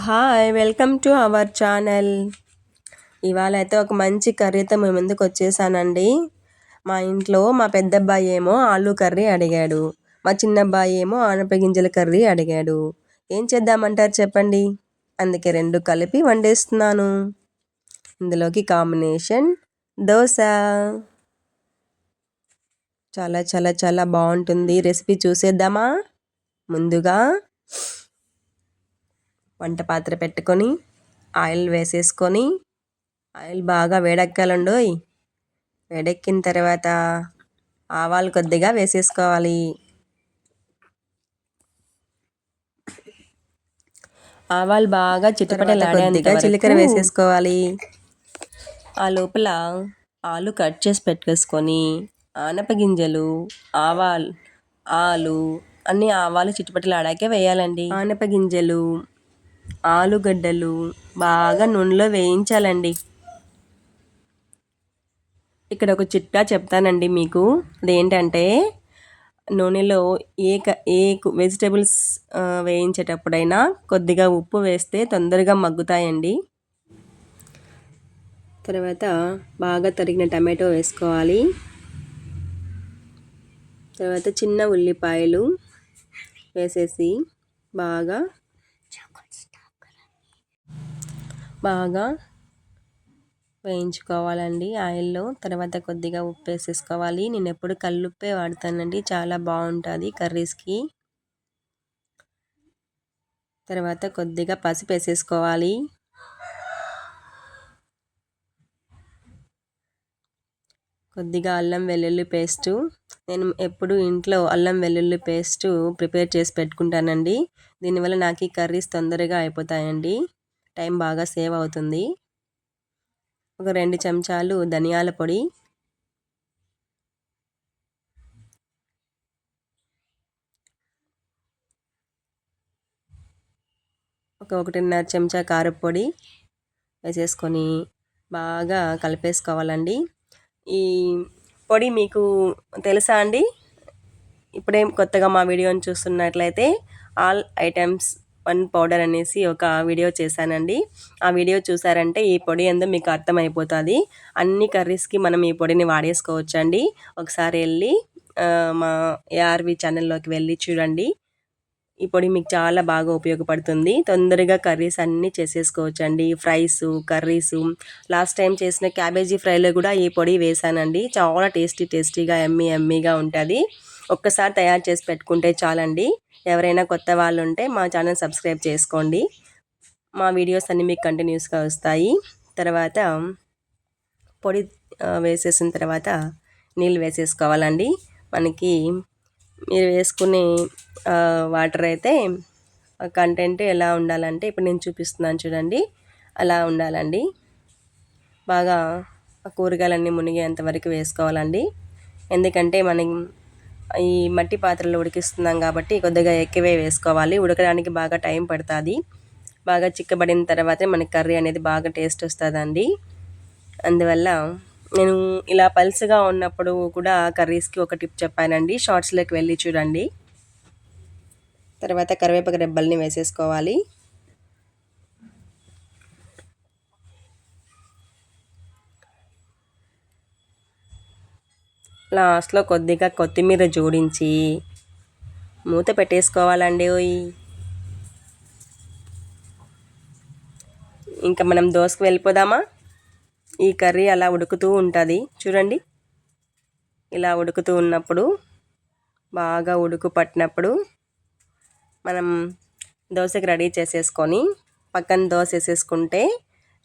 Hi welcome to our channel. ఇవాళ అయితే ఒక మంచి కర్రీతో మేము ముందుకు వచ్చేసానండి. మా ఇంట్లో మా పెద్ద అబ్బాయి ఏమో ఆలు కర్రీ అడిగాడు. మా చిన్న అబ్బాయి ఏమో ఆనపగింజల కర్రీ అడిగాడు. ఏం చేద్దామంటారు చెప్పండి? అందుకే రెండు కలిపి వండేస్తున్నాను. ఇందులోకి కాంబినేషన్ దోశ. చాలా చాలా చాలా బాగుంటుంది. రెసిపీ చూసేద్దామా? ముందుగా వంట పాత్ర పెట్టుకొని ఆయిల్ వేసేసుకొని ఆయిల్ బాగా వేడెక్కాలండోయ్. వేడెక్కిన తర్వాత ఆవాలు కొద్దిగా వేసేసుకోవాలి. ఆవాలు బాగా చిటపటలాడేంతగా జీలకర్ర వేసేసుకోవాలి. ఆ లోపల ఆలు కట్ చేసి పెట్టేసుకొని ఆనపగింజలు ఆవాలు ఆలు అన్ని ఆవాలు చిటపటలాడాకే వేయాలండి. ఆనపగింజలు ఆలుగడ్డలు బాగా నూనెలో వేయించాలండి. ఇక్కడ ఒక చిట్కా చెప్తానండి మీకు. అదేంటంటే నూనెలో ఏ క ఏ వెజిటేబుల్స్ వేయించేటప్పుడైనా కొద్దిగా ఉప్పు వేస్తే తొందరగా మగ్గుతాయండి. తర్వాత బాగా తరిగిన టమాటో వేసుకోవాలి. తర్వాత చిన్న ఉల్లిపాయలు వేసేసి బాగా బాగా వేయించుకోవాలండి ఆయిల్లో. తర్వాత కొద్దిగా ఉప్పు వేసేసుకోవాలి. నేను ఎప్పుడు కల్లుప్పే వాడతానండి. చాలా బాగుంటుంది కర్రీస్కి. తర్వాత కొద్దిగా పసుపు వేసేసుకోవాలి. కొద్దిగా అల్లం వెల్లుల్లి పేస్టు. నేను ఎప్పుడు ఇంట్లో అల్లం వెల్లుల్లి పేస్టు ప్రిపేర్ చేసి పెట్టుకుంటానండి. దీనివల్ల నాకు ఈ కర్రీస్ తొందరగా అయిపోతాయండి. టైం బాగా సేవ్ అవుతుంది. ఒక రెండు చెంచాలు ధనియాల పొడి. ఒక ఒకటిన్నర చెంచా కారపొడి వేసేసుకొని బాగా కలిపేసుకోవాలండి. ఈ పొడి మీకు తెలుసా అండి? ఇప్పుడేం కొత్తగా మా వీడియోని చూస్తున్నట్లయితే ఆల్ ఐటమ్స్ వన్ పౌడర్ అనేసి ఒక వీడియో చేశానండి. ఆ వీడియో చూసారంటే ఈ పొడి ఎందు మీకు అర్థమైపోతుంది. అన్ని కర్రీస్కి మనం ఈ పొడిని వాడేసుకోవచ్చు అండి ఒకసారి వెళ్ళి మా ఏఆర్వి ఛానల్లోకి వెళ్ళి చూడండి. ఈ పొడి మీకు చాలా బాగా ఉపయోగపడుతుంది. తొందరగా కర్రీస్ అన్నీ చేసేసుకోవచ్చండి. Fries curries. లాస్ట్ టైం చేసిన క్యాబేజీ ఫ్రైలో కూడా ఈ పొడి వేసానండి. చాలా టేస్టీ టేస్టీగా ఎమ్మీ ఎమ్మీగా ఉంటుంది. ఒక్కసారి తయారు చేసి పెట్టుకుంటే చాలండి. ఎవరైనా కొత్త వాళ్ళు ఉంటే మా ఛానల్ సబ్స్క్రైబ్ చేసుకోండి. మా వీడియోస్ అన్నీ మీకు కంటిన్యూస్గా వస్తాయి. తర్వాత పొడి వేసేసిన తర్వాత నీళ్ళు వేసేసుకోవాలండి. మనకి మీరు వేసుకునే వాటర్ అయితే కంటెంట్ ఎలా ఉండాలంటే ఇప్పుడు నేను చూపిస్తున్నాను చూడండి. అలా ఉండాలండి. బాగా కూరగాయలన్నీ మునిగేంత వరకు వేసుకోవాలండి. ఎందుకంటే మనం ఈ మట్టి పాత్రలో ఉడికిస్తున్నాం కాబట్టి కొద్దిగా ఎక్కువే వేసుకోవాలి. ఉడకడానికి బాగా టైం పడుతుంది. బాగా చిక్కబడిన తర్వాతే మనకి కర్రీ అనేది బాగా టేస్ట్ వస్తుందండి. అందువల్ల నేను ఇలా పల్సగా ఉన్నప్పుడు కూడా కర్రీస్కి ఒక టిప్ చెప్పానండి. షార్ట్స్లోకి వెళ్ళి చూడండి. తర్వాత కరివేపాకు రెబ్బల్ని వేసేసుకోవాలి. లాస్ట్లో కొద్దిగా కొత్తిమీర జోడించి మూత పెట్టేసుకోవాలండి ఇంకా మనం దోశకు వెళ్ళిపోదామా? ఈ కర్రీ అలా ఉడుకుతూ ఉంటుంది. చూడండి. ఇలా ఉడుకుతూ ఉన్నప్పుడు బాగా ఉడుకు పట్టినప్పుడు మనం దోశకి రెడీ చేసేసుకొని పక్కన దోశ వేసేసుకుంటే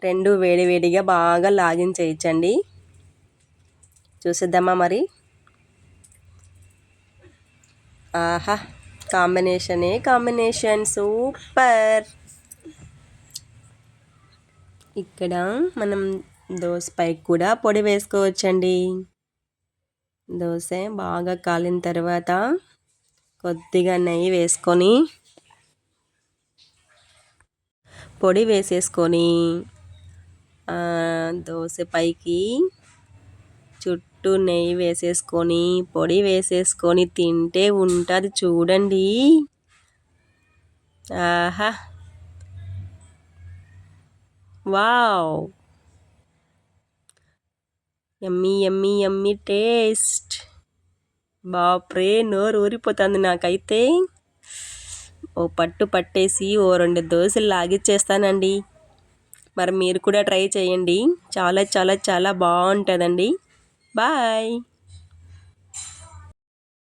రెండు వేడివేడిగా బాగా లాగిన్ చేయించండి చూసిద్దామా మరి? ఆహా కాంబినేషనే కాంబినేషన్ సూపర్ ఇక్కడ మనం దోసపై కూడా పొడి వేసుకోవచ్చండి. దోశ బాగా కాలిన తర్వాత కొద్దిగా నెయ్యి వేసుకొని పొడి వేసేసుకొని దోశ పైకి చుట్టూ నెయ్యి వేసేసుకొని పొడి వేసేసుకొని తింటే ఉంటుంది చూడండి. ఆహా. వావ్. ఎమ్మీ ఎమ్మీ ఎమ్మీ టేస్ట్. బాప్రే నోరు ఊరిపోతుంది నాకైతే. ఓ పట్టు పట్టేసి ఓ రెండు దోశలు లాగిచ్చేస్తానండి. మరి మీరు కూడా ట్రై చేయండి. చాలా చాలా చాలా బాగుంటుందండి. Bye!